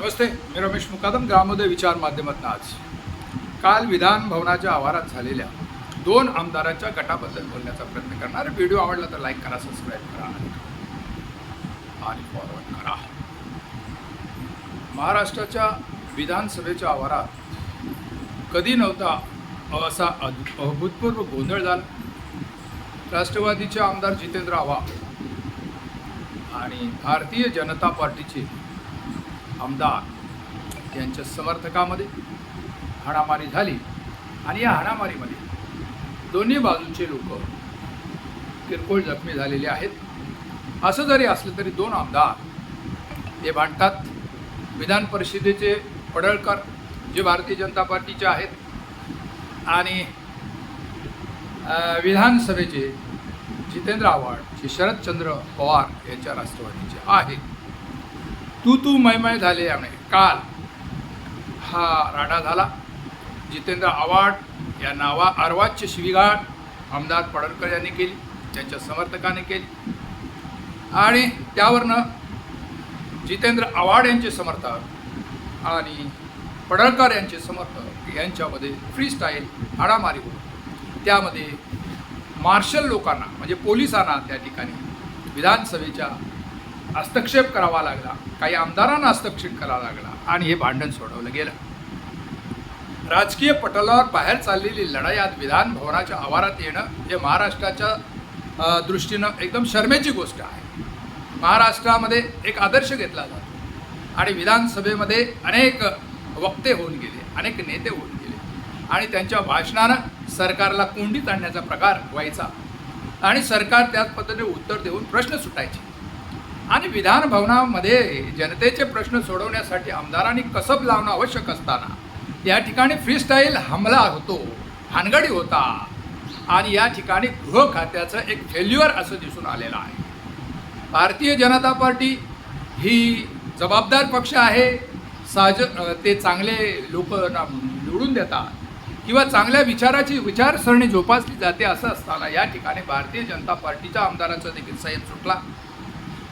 नमस्ते मी रमेश मुकादम ग्रामोदय विचार माध्यमातून आज. काल विधान भवनाच्या आवारात झालेल्या दोन आमदारांच्या गटाबद्दल बोलण्याचा प्रयत्न करणार. व्हिडिओ आवडला तर लाईक करा सबस्क्राईब करा आणि फॉरवर्ड करा. महाराष्ट्राच्या विधानसभेच्या आवारात कधी नव्हता असा अभूतपूर्व गोंधळ झाला राष्ट्रवादीचे आमदार जितेंद्र आव्हाड आणि भारतीय जनता पार्टीचे आमदार यांच्या समर्थकामध्ये हाणामारी झाली आणि या हाणामारीमध्ये दोन्ही बाजूचे लोक किरकोळ जखमी झालेले आहेत. असं जरी असलं तरी दोन आमदार हे भांडतात. विधान परिषदेचे पडळकर जे भारतीय जनता पार्टीचे आहेत आणि विधानसभेचे जितेंद्र आव्हाड जे शरदचंद्र पवार यांच्या राष्ट्रवादीचे आहेत. तू तू मयमय झाले यामुळे काल हा राडा झाला. जितेंद्र आव्हाड या नावा अर्वाच्य शिवीगाळ आमदार पडळकर यांनी केली त्यांच्या समर्थकाने केली. आणि त्यावरनं जितेंद्र आव्हाड यांचे समर्थक आणि पडळकर यांचे समर्थक यांच्यामध्ये फ्री स्टाईल हाणामारी होती त्यामध्ये मार्शल लोकांना म्हणजे पोलिसांना त्या ठिकाणी विधानसभेच्या हस्तक्षेप करावा लागला. काही आमदारांना हस्तक्षेप करावा लागला आणि हे भांडण सोडवलं गेलं. राजकीय पटलावर बाहेर चाललेली लढाई आज विधान भवनाच्या आवारात येणं हे महाराष्ट्राच्या दृष्टीनं एकदम शर्मेची गोष्ट आहे. महाराष्ट्रामध्ये एक आदर्श घेतला जातो आणि विधानसभेमध्ये अनेक वक्ते होऊन गेले अनेक नेते होऊन गेले आणि त्यांच्या भाषणानं सरकारला कोंडीत आणण्याचा प्रकार व्हायचा आणि सरकार त्याच पद्धतीने उत्तर देऊन प्रश्न सुटायचे. आणि विधान भवनामध्ये जनतेचे प्रश्न सोडवण्यासाठी आमदारांनी कसब लावणं आवश्यक असताना या ठिकाणी फ्रीस्टाईल हमला होतो भानगडी होता. आणि या ठिकाणी गृह खात्याचं एक फेल्युअर असं दिसून आलेलं आहे. भारतीय जनता पार्टी ही जबाबदार पक्ष आहे. साज ते चांगले लोक निवडून देतात. किंवा चांगल्या विचाराची विचारसरणी जोपासली जाते असं असताना या ठिकाणी भारतीय जनता पार्टीच्या आमदारांचा देखील संयम सुटला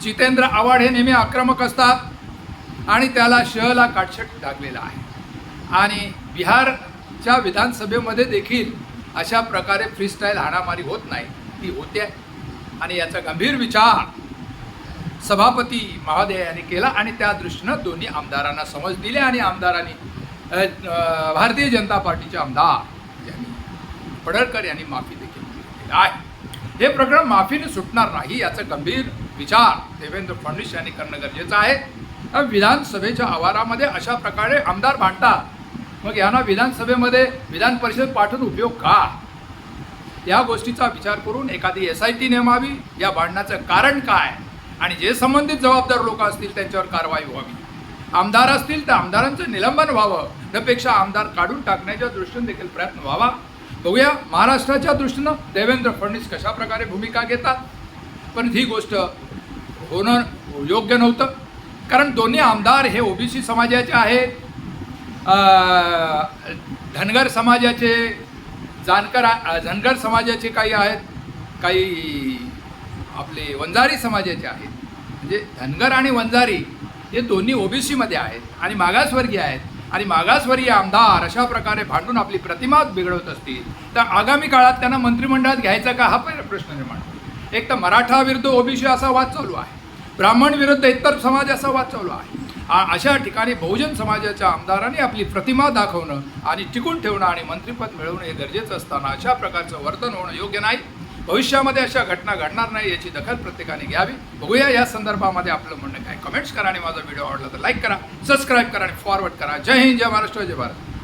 जितेंद्र आव्हाड हे नेहमी आक्रमक असतात आणि त्याला शहला काटछट लागलेला आहे. आणि बिहारच्या विधानसभेमध्ये देखील अशा प्रकारे फ्रीस्टाईल हाणामारी होत नाही ती होते. आणि याचा गंभीर विचार सभापती महोदय यांनी केला आणि त्या दृष्टीनं दोन्ही आमदारांना समज दिले आणि आमदारांनी भारतीय जनता पार्टीचे आमदार यांनी पडळकर यांनी माफी देखील दिलेली आहे. हे प्रकरण माफीने सुटणार नाही याचं गंभीर विचार देवेंद्र फडणवीस यांनी करणं गरजेचं आहे. विधानसभेच्या आवारामध्ये अशा प्रकारे आमदार भांडतात. मग यांना विधानसभेमध्ये विधान परिषद पाठवून उपयोग का? या गोष्टीचा विचार करून एखादी एस आय टी नेमावी या भांडणाचं कारण काय? आणि जे संबंधित जबाबदार लोक असतील त्यांच्यावर कारवाई व्हावी. आमदार असतील तर आमदारांचं निलंबन व्हावं. त्यापेक्षा आमदार काढून टाकण्याच्या दृष्टीने देखील प्रयत्न व्हावा. बघूया महाराष्ट्राच्या दृष्टीनं देवेंद्र फडणवीस कशाप्रकारे भूमिका घेतात. पण ही गोष्ट होणं योग्य नव्हतं. कारण दोन्ही आमदार हे ओबीसी समाजाचे आहेत धनगर समाजाचे जानकर धनगर समाजाचे काही आहेत काही आपले वंजारी समाजाचे आहेत. म्हणजे धनगर आणि वंजारी हे दोन्ही ओबीसीमध्ये आहेत आणि मागासवर्गीय आहेत. आणि मागासवर्गीय आमदार अशा प्रकारे भांडून आपली प्रतिमा बिघडवत असतील तर आगामी काळात त्यांना मंत्रिमंडळात घ्यायचा का? हा पण प्रश्न निर्माण होतो. एक तर मराठा विरुद्ध ओबीसी असा वाद चालू आहे. ब्राह्मण विरुद्ध इतर समाज असा वाद चालू आहे. अशा ठिकाणी बहुजन समाजाच्या आमदारांनी आपली प्रतिमा दाखवणं आणि टिकून ठेवणं आणि मंत्रिपद मिळवणं हे गरजेचं असताना अशा प्रकारचं वर्तन होणं योग्य नाही. भविष्यामध्ये अशा घटना घडणार नाही याची दखल प्रत्येकाने घ्यावी. बघूया या संदर्भामध्ये आपलं म्हणणं काय. कमेंट्स करा आणि माझा व्हिडिओ आवडला तर लाईक करा सबस्क्राईब करा आणि फॉरवर्ड करा. जय हिंद जय महाराष्ट्र जय भारत.